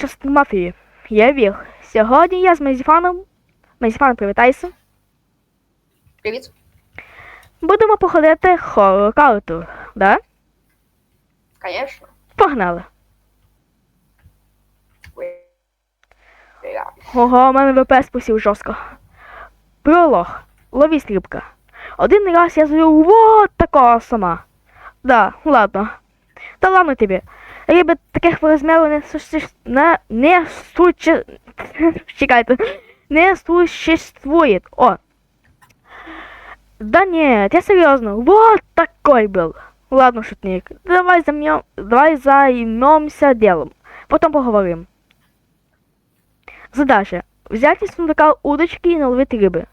частин мафії. Я Віг. Сьогодні я з Мезіфаном. Мезіфан, привітайся. Привіт. Будемо походити хоррор карту, да? Конечно. Погнали. Ого, у мене ВП спустив жорстко. Пролог. Лові стрібка. Один раз я зловив вот такого сама. Да, ладно. Та ладно тобі. Риби таких розмірів не суще... не, суще... Чекайте. Не существует. О. Да нет, я серьезно. Вот такой был. Ладно, шутник. Давай займем... Давай займемся делом. Потом поговорим. Задача. Взяти з сундука удочки і наловити риби.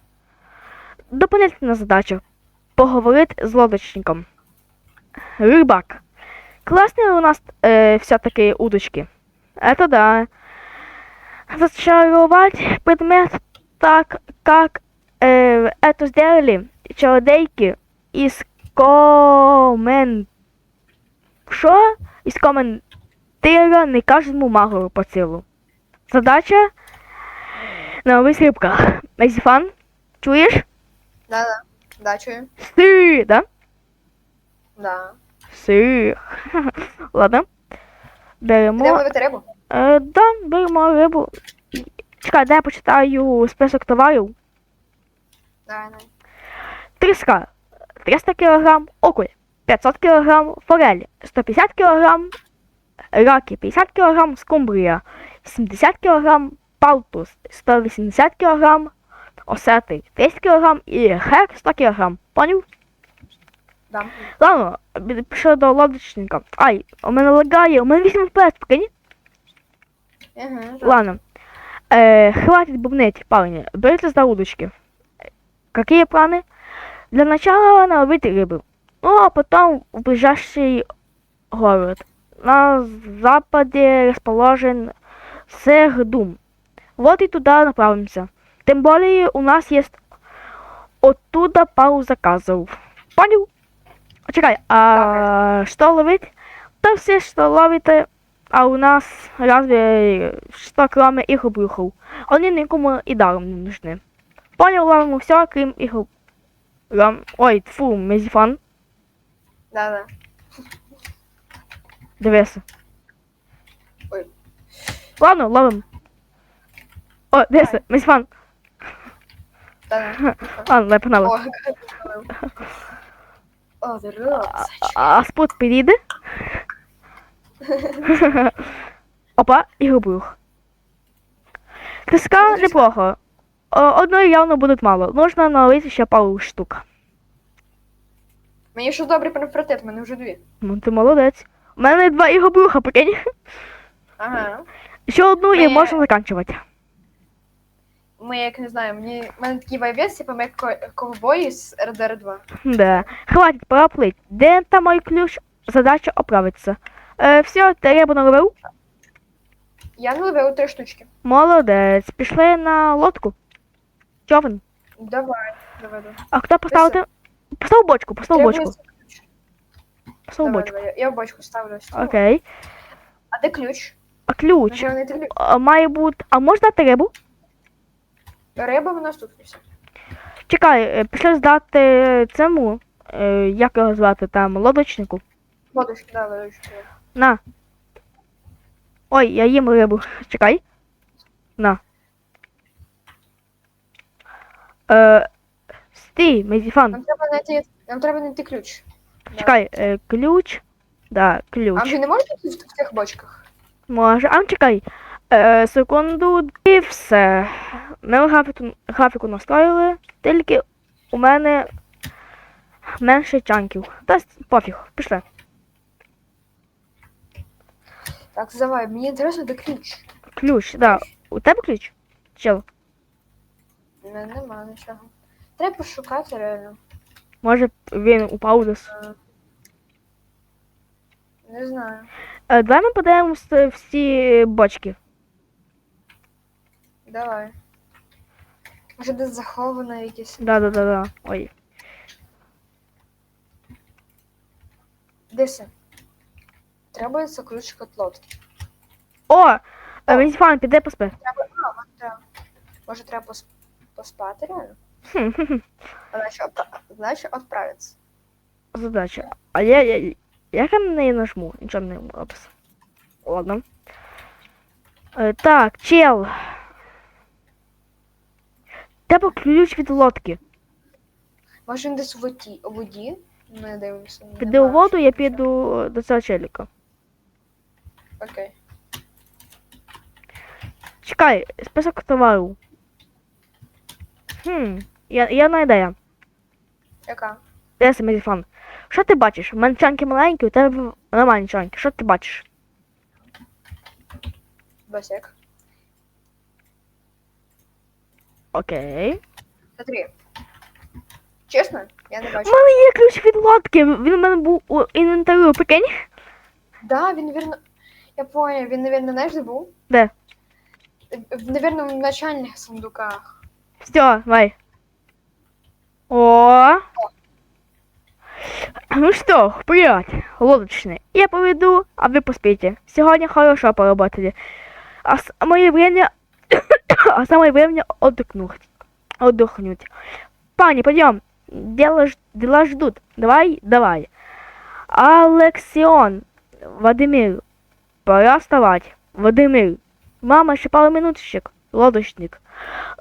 Дополнительна задача. Поговорити з лодочником. Рыбак. Классные у нас э, все-таки удочки. Это да. Зачаровать предмет так, как э, это сделали чародейки из комен... Що? Із коментира не кажемо магору по цілу. Задача на весь рибках. Мезіфан, чуєш? Да-да. Да, чую. Си, да? Да. Си. Ладно. Беремо. Де ловити рибу? Е, да, беремо рибу. Чекай, дай я почитаю список товарів. Давай, давай. Тріска 300 кг, окунь 500 кг, форель 150 кг, раки 50 кг, скумбрія 70 кг, палтус 180 кг, осети 200 кг і хек 100 кг. Поняв? Да. Ладно, бі- пішли до лодочника. Ай, у мене лагає, у мене 8 FPS, прикинь? Угу. Ладно. Э, хватит бубнить, парни. Берите за удочки. Какие планы? Для начала наловить рыбы. Ну, а потом в ближайший город. На западе расположен Сэрдум. Вот и туда направимся. Тем более у нас есть оттуда пару заказов. Понял? Чекай, а что ловить? Да все, что ловите, а у нас разве что кроме их брюхов. Они никому и даром не нужны. Понял, ловим все, крім их рам... Ой, фу, мезіфан. Да-да. Дивися. Ой. Ладно, ловим. О, дивися, мезіфан. Да-да. Ладно, погнали. А, спут підійде? Опа, і брюх. Тиска неплохо. Одної явно буде мало. Нужно налити ще пару штук. Мені ще добрий препаратив, в мене вже дві. Ну ти молодець. У мене два ігобруха, прикинь. Ага. Ще одну і можна заканчувати. Ми, як не знаю, мені в мене такий вайбес, типу ми як ко- ковбої з РДР 2. Да. Хватить, пора плить. Де там мой ключ? Задача оправиться. Е, все, ти рибу наловив? Я наловив три штучки. Молодець. Пішли на лодку. Човен. Давай, давай, давай. А хто поставити? Постав бочку, постав бочку. Ключ. Постав Давай, бочку. давай, я в бочку ставлю. Окей. А де ключ? А ключ? Знайти ключ? А, має бути. А можна рибу? Риба в нас тут все. Чекай, е, пішли здати цьому. е, Як його звати там, лодочнику. Водочки, да, водочки. На. Ой, я їм рибу. Чекай. На. Е, стій, Мезіфан. Нам треба знайти, нам треба знайти ключ. Чекай, е, ключ. Да, А ключ. вже не бути в цих бочках? Може. А чекай. Е, секунду і все. Ми графіку, графіку настроїли, тільки у мене менше чанків. Та пофіг, пішли. Так, давай, мені інтересно, де ключ. Ключ, да. У тебе ключ? Чел? Мене нема нічого. Треба пошукати реально. Може він упав десь. Не знаю. Е, давай ми подивимося всі бочки. Давай. Може десь заховано якесь. Да, да, да, да. Ой. Дивися. Требується ключ від лодки. О! А Мізіфан, піди поспи. Треба, а, може, треба, може треба пос, поспати реально? Значить, отпра- значить. Задача. А я, я, як я на неї нажму? Нічого не опис. Ладно. Е, так, чел. Тебе ключ від лодки. Може він десь у воді, у воді? Не дивимося. не Піди у бачу. воду, я піду до цього челіка. Окей. Чекай, список товару. Хм, я, я на ідея. Яка? Десь Мізіфан. Що ти бачиш? У мене чанки маленькі, у тебе нормальні чанки. Що ти бачиш? Басяк. Окей. Смотри. Чесно, я не У бачу. мене є ключ від лодки. Він у мене був у інвентарю, прикинь? Да, він вірно. Я понял, він, навірно, знаєш, де був? Де? В- Навірно, в начальних сундуках. Все, давай. О. Ну что, вперед, лодочные. Я поведу, а вы поспите. Сегодня хорошо поработали. А самое время... а самое время отдохнуть. Отдохнуть. Пани, пойдем. Дела, ж- дела ждут. Давай, давай. Алексион, Вадимир, пора вставать. Вадимир, мама, еще пару минуточек. Лодочник.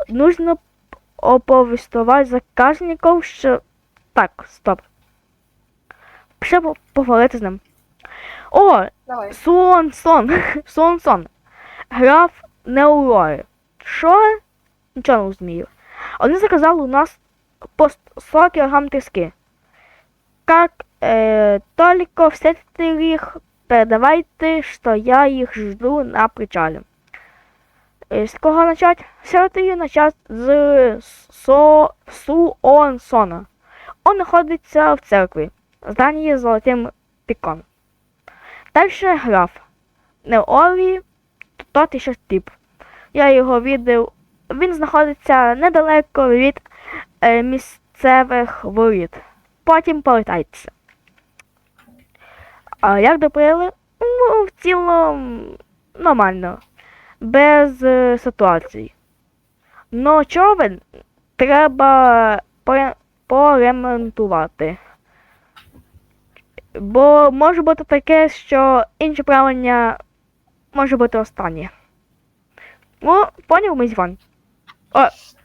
Нужно оповістувати заказників, що. Так, стоп. Ще по- поговорити з ним. О, Давай. сон, сон, сон, сон. Граф Неурори. Що? Нічого не розумію. Вони заказали у нас по 100 кг трески. Как э, только встретите их, передавайте, что я их жду на причале. Е, З кого начать? Сьогодні начать з Со... Суонсона. Он знаходиться в церкві. Здання з золотим піком. Дальше граф. Неорі, тот ще тип. Я його віддав. Він знаходиться недалеко від е, місцевих воріт. Потім повертайтеся. А як доприли? Ну, в цілому нормально без е, ситуацій. Но човен треба поремонтувати. Бо може бути таке, що інше правлення може бути останнє. Ну, поняв ми Іван?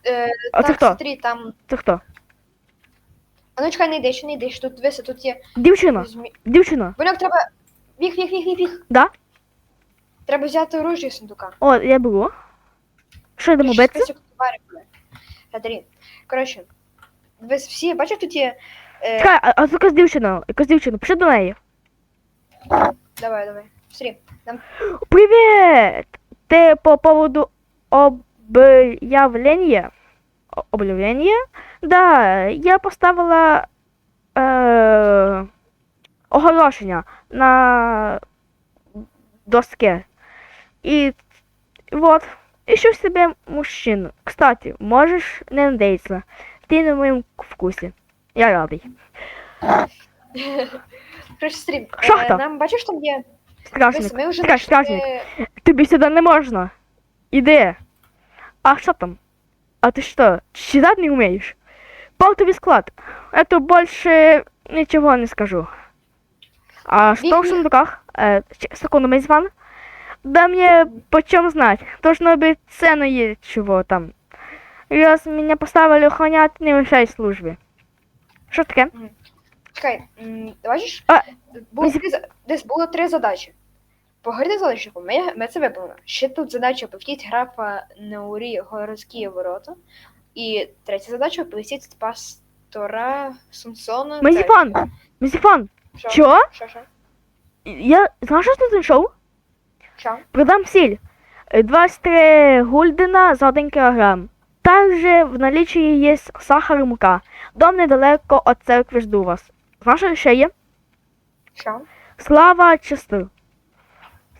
Е, А це так, хто? смотри, там. Це хто? А ну чекай, не йдеш, не йдеш. Тут дивися, тут є. Дівчина. Змі... Дівчина. Боньок, треба. Віх, віх, віх, віх, віх. Да? Треба взяти оружие з сундука. О, я беру. Що йдемо битися? Смотри. Коротше, ви всі, бачите, тут є. Е, Чекай, а, а якась дівчина, якась дівчина, пішли до неї. давай, давай. Смотри. Нам Привет! Ты по поводу объявления? О- Объявления? Да, я поставила э, оголошення на доске. И вот, ищу себе мужчину. Кстати, можешь не надеяться. Ты на моем вкусе. Я радий. Коротше, смотри. Шахта. Е, нам бачиш, там є. Страшник. Дивись, ми вже Чекай, страшник. знайшли- Тобі сюди не можна. Іди. А що там? А ти що, читать не вмієш? Палтовый склад. Это больше ничего не скажу. А что в Вик- сундуках? Э, ч- секунду, Мейзван. Да мне почем знать? Должно быть ценное чего там. Раз меня поставили охранять, не мешай службе. Що таке? Чекай, м, бачиш? А, Було ми- три, за- десь було три задачі. З залишником, ми, ми це виконали. Ще тут задача оповістіть графа Неурі городські ворота. І третя задача оповістіть пастора Сумсона. Мейзван! Мейзван! Що? Чо? Що, що? Я, ты знайшов? Що? Продам сіль. Е, 23 гульдена за 1 килограмм. Также в наличии есть сахар и мука. Дом недалеко от церкви жду вас. Знаєш, що ще є? Що? Слава чисту.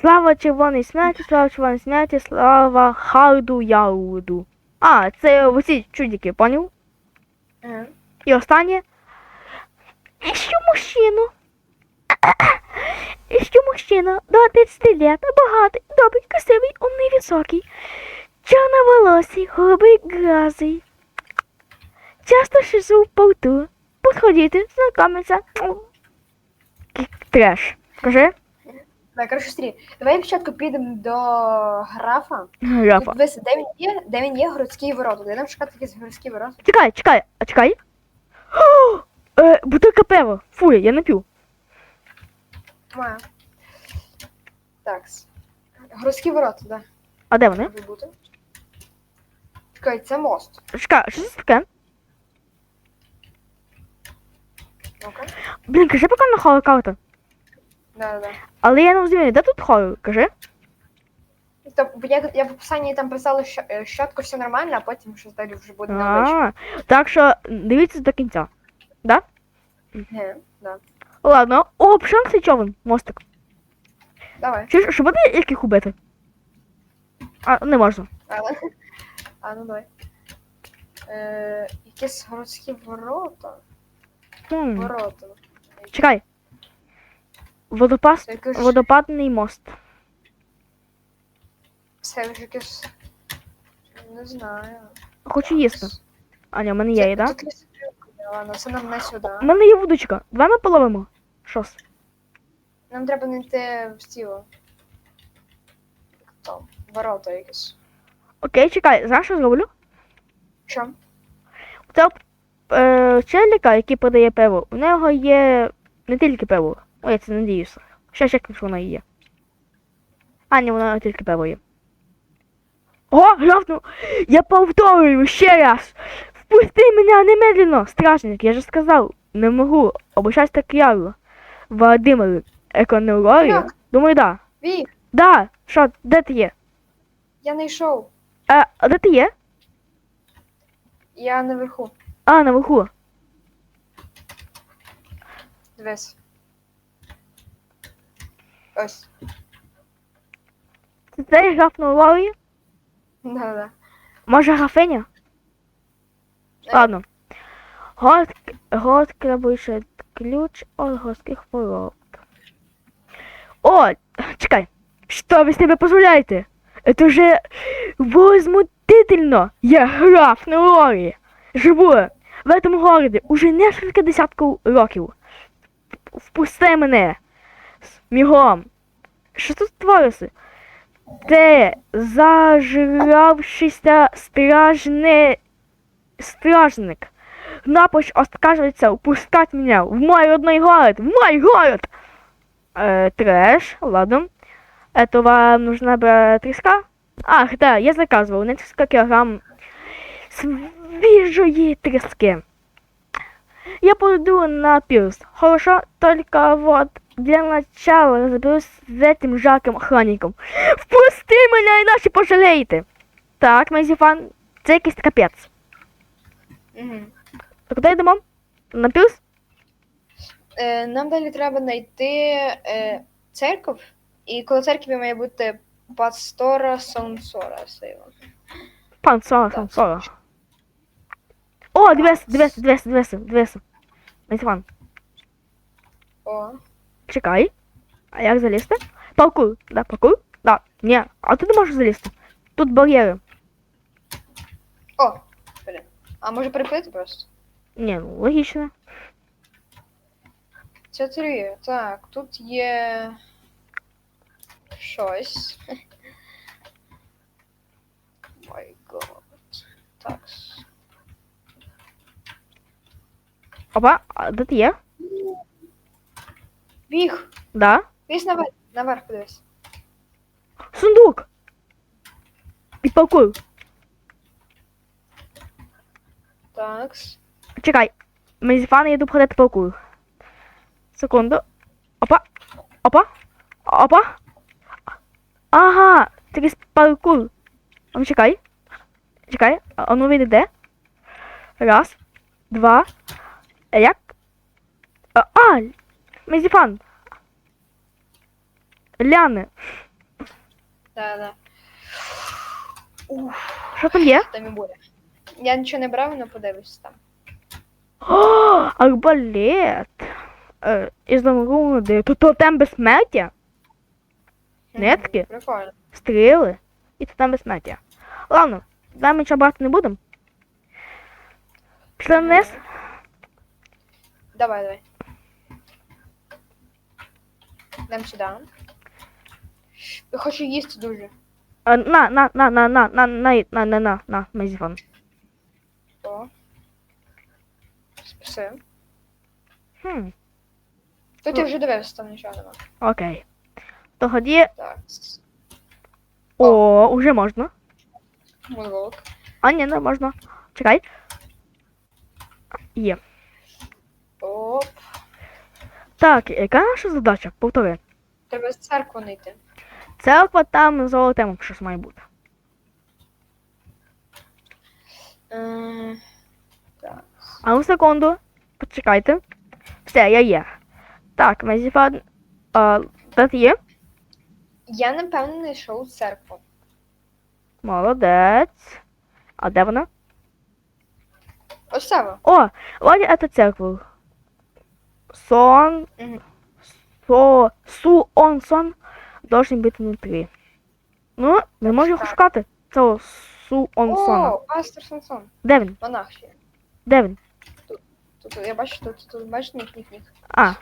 Слава червоній смерті, слава червоній смерті, слава харду яуду. А, це оці чудики, поняв? Ага. І останнє. Ищу мужчину. Ищу мужчину до 30 лет, богатый, добрый, красивый, умный, високий, чорноволосий, голубий глазий. Часто сижу в порту. Подходите, знакомиться. Треш. Скажи, Так, коротше, стрій. Давай спочатку підемо до графа. графа. Тут дивися, де він є, де він є городські ворота. Де нам шукати якісь городські ворота? Чекай, чекай, а чекай. О, е, бутилка пива. Фу, я не п'ю. Має. Так. Городські ворота, да. А де вони? Чекай, це мост. Чекай, що це таке? Ну-ка. Блін, кажи прикольно хоррор карта. Да, да, да. Але я не розумію, де тут хоррор? Кажи. Тобто, я, я в описанні там писала, що е, щотко все нормально, а потім щось далі вже буде. А, так що дивіться до кінця. Ні, да. Ладно. О, пішов цей човен, мостик. Давай. Чи що буде яких убити? А, не можна. Але... А, ну давай. Е, якісь городські ворота. Хм. Ворота. Чекай. Водопад, Це якийсь, водопадний мост. це ж якесь... Не знаю. Хочу їсти. Аня, в мене є? Да, ладно, це нам не сюди. У мене є вудочка. Давай ми половимо. Щось. Нам треба знайти в стіло. Як? Ворота якісь. Окей, чекай, знаєш, що зроблю? Що? Це е, челіка, який продає пиво, у нього є не тільки пиво. Ой, я це надіюся. Ще чекну, що вона є. А, ні, вона тільки пиво є. О, главну! Я повторюю ще раз! Впусти мене немедленно, стражник, я же сказав, не можу, обучаюсь так явно. Володимир, еконеуролі? Думаю, да. Вік, Да, що, де ти є? я не йшов. А, а де ти є? Я наверху. А, наверху. Дивись. Ось. Це цей граф Нуролі? Да-да. Може графиня? Е, Ладно. Город, город крабуючий ключ от городских ворот. О, чекай. Что вы себе позволяете? Это же возмутительно. Я граф на Лорі Живу в этом городе уже несколько десятків років. Впусти мене. Мігом. Що тут твориться? Ти зажравшийся стражне... стражник. Напрочь отказывается упускать меня в мой родной город, в мой город. Э, трэш, ладно. Это вам нужна была треска? Ах, да, я заказывал несколько килограмм свежей трески. Я пойду на пирс. Хорошо, только вот для начала разберусь с этим жарким охранником. Впусти мене, іначе пожалієте. Так, Мезіфан, це якийсь капець. Мгм. То Куди йдемо? На пірс? Е, нам далі треба знайти е, церков, і коло церкви має бути пастора Сонсора. Сейва. Пан О, дивися, дивися, дивися, дивися, дивися. Мезіфан, О. чекай. А як залізти? Паркур, да, паркур? Да. Ні, а ти не можеш залізти. Тут бар'єри. О! Блін. А може переплити просто? Ні, ну логічно. Це три. Так, тут є. Щось. Май год. Так. Опа, а де ти є? Біг! Да. Вісь наверх, наверх подивись. Сундук! І паркур. Так. Чекай. Мезіфан, я йду походити паркур. Секунду. Опа. Опа. Опа. Ага, якийсь паркур. А ну чекай. Чекай. А ну вийде де? Раз. Два. Як? А, а Мезіфан. Ляни. Да, да. Уф, Що там є? там і буде. Я нічого не брав, але подивись там. О, арбалет. Е, із нагороди. Тут тотем безсмертя. Нетки? Мгм, Прикольно. Стріли, і це там безсмертя. Ладно, давай ми нічого брати не будемо. Пішли вниз. Давай, давай. Нам сюди. Я хочу їсти дуже. А, на, на, на, на, на, на, на, на, на, на, на, мезіфон. О. Спаси. Хм, Тут я вже дивився, там нічого нема. окей. Тоді, Так. о, уже можна. Монголог. А, ні, не можна. Чекай. Є. Оп. Так, яка наша задача? Повтори. Треба з церкву не йти. Церква там золотим щось має бути. Е, Так. А ну секунду. Почекайте. Все, я є. Так, Мезіфон. Де ти є? Я напевно не йшов церкву. Молодець. А де вона? Ось це. О, вот это церква. Сон. Со. Су он сон должен бути внутрі. Ну, ми можемо Так. шукати цього су он сона. О, пастор Сансон. Де він? Монах ще. Де він? Тут я бачу, тут, тут бачиш нік, нік, нік. А.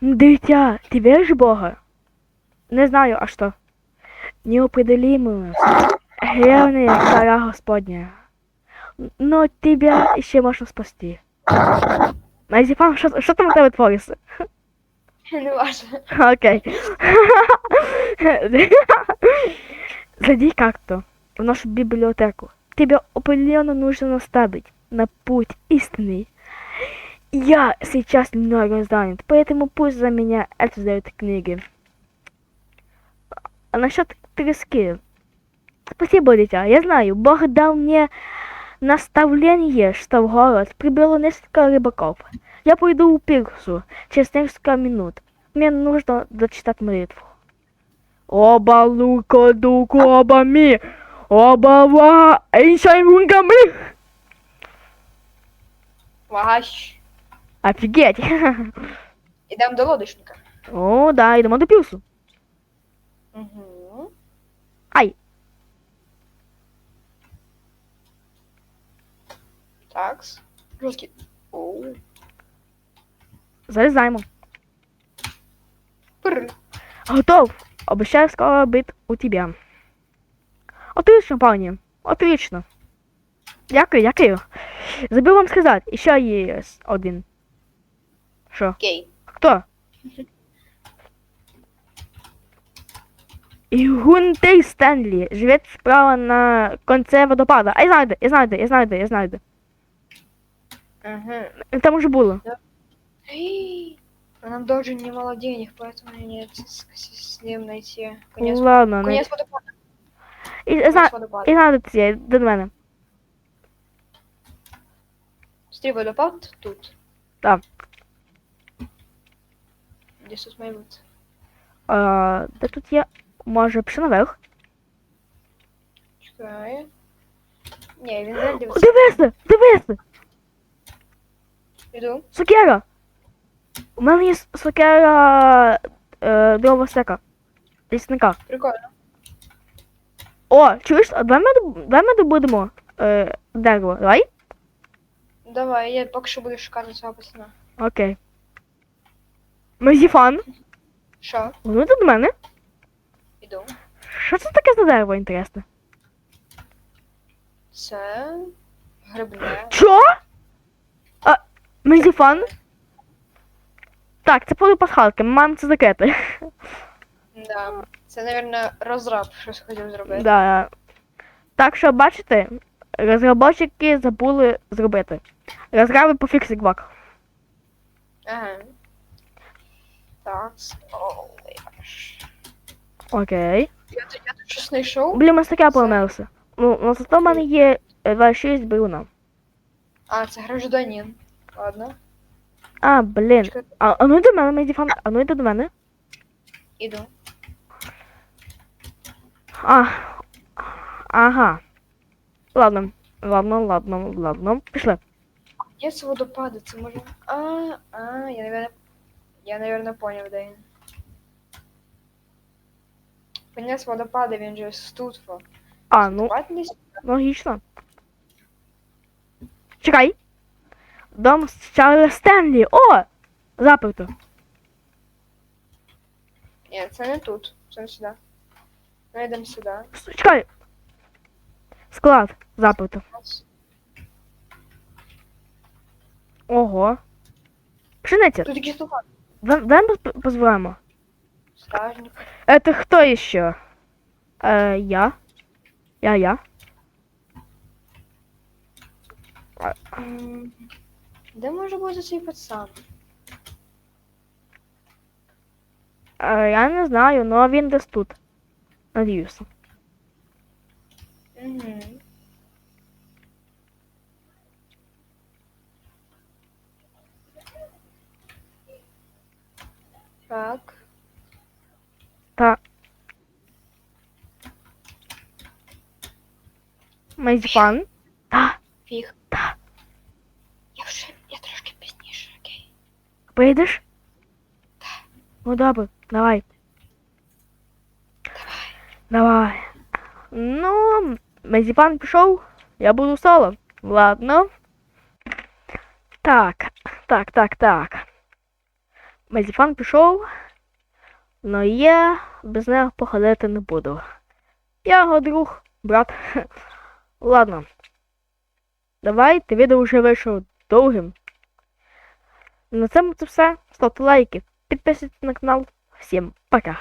Дитя, ты веришь в Бога? Не знаю, а что? Неопределимую. Гревная кара Господня. Но тебя ще можна спасти. Назіпан, що, що там у тебе твориться? Не важно. Окей. Зайди как-то в нашу библиотеку. Тебе определенно нужно наставить на путь истинный. Я сейчас немного занят, поэтому пусть за меня это сдают книги. А насчет трески. Спасибо, дитя. Я знаю, Бог дал мне наставление, что в город прибыло несколько рыбаков. Я пойду у пирсу через несколько минут. Мне нужно дочитать молитву. Оба лука дуку оба ми. Оба ва эйшай ми. Вагач. Офигеть. Ідемо до лодочника. О, да, йдемо до пірсу. Угу. Ай. Такс. Жорсткий. Оу. Залізаємо. Пр. Готов. Обещаю скоро быть у тебя. Отлично, парни. Отлично. Дякую, дякую. Забыл вам сказать, еще есть один. Що? Окей. Хто? Гунтей Стенлі живе справа на конце водопада. А я знаю, я знаю, я знаю, я знаю, Ага. Там уже было. Да. Она даже не денег, поэтому нет с ним найти. Конец Ладно, ну конец водопада. И, конец водопада. и надо тебе, до мене. Водопад тут. Да. Где тут має бути? А, Да тут є, може, пішли наверх? Чекай. знаю. він зайде. Дивися, дивися! Іду. Сокера! У мене є сокера е, дровосека. Лісника. Прикольно. О, чуєш, а давай ми, давай ми добудемо е, дерево, давай? Давай, я поки що буду шукати цього пацана. Окей. Мезіфан, Що? воно до мене. Іду. Що це таке за дерево, інтересне? Це грибне. Чо? А, Так, це поле пасхалки, ми маємо це закрити. Да. Це, мабуть, розраб щось хотів зробити. Да. Так що, бачите, розробники забули зробити. Розраби пофіксить баг. Ага. Так. Окей. Я тут, я тут щось знайшов. Блін, ось таке помилився. Ну, ну зато в мене є е, 26 бруна. А, це гражданин. Ладно. А, блін. А, а ну йди до мене, Мезіфан, а ну йди до мене. іду. А. Ага. Ладно. Ладно, ладно, ладно. Пішли. Є це водопади, це може. А, а, я, наверное, я, наверное, поняв, де він. Кінець водопаду, він же з А, ну, логічно. Чекай. Дом Чарльза Стенлі. О! Заперто. Ні, це не тут. Це не сюди. Ми йдемо сюди. Чекай. Склад. Заперто. Ого. Пшениця. Тут туман. Да- Дай ми поз- позвемо. Стражник. Это кто еще? Э, я. Я, я. М, Де може бути цей пацан? Э, я не знаю, но він десь тут. Надіюся. Угу. Так. Та. Мейзіпан. Та. Фіг. Прийдеш? Ну добре, давай. Давай. Ну, Мейзіпан пішов, я буду соло. Ладно. Так, так, так, так. Мейзіпан пішов, но я без нього походити не буду. Я його друг, брат. Ладно. Давайте, відео вже вийшло довгим. На цьому це все. Ставте лайки, підписуйтесь на канал. Всім пока.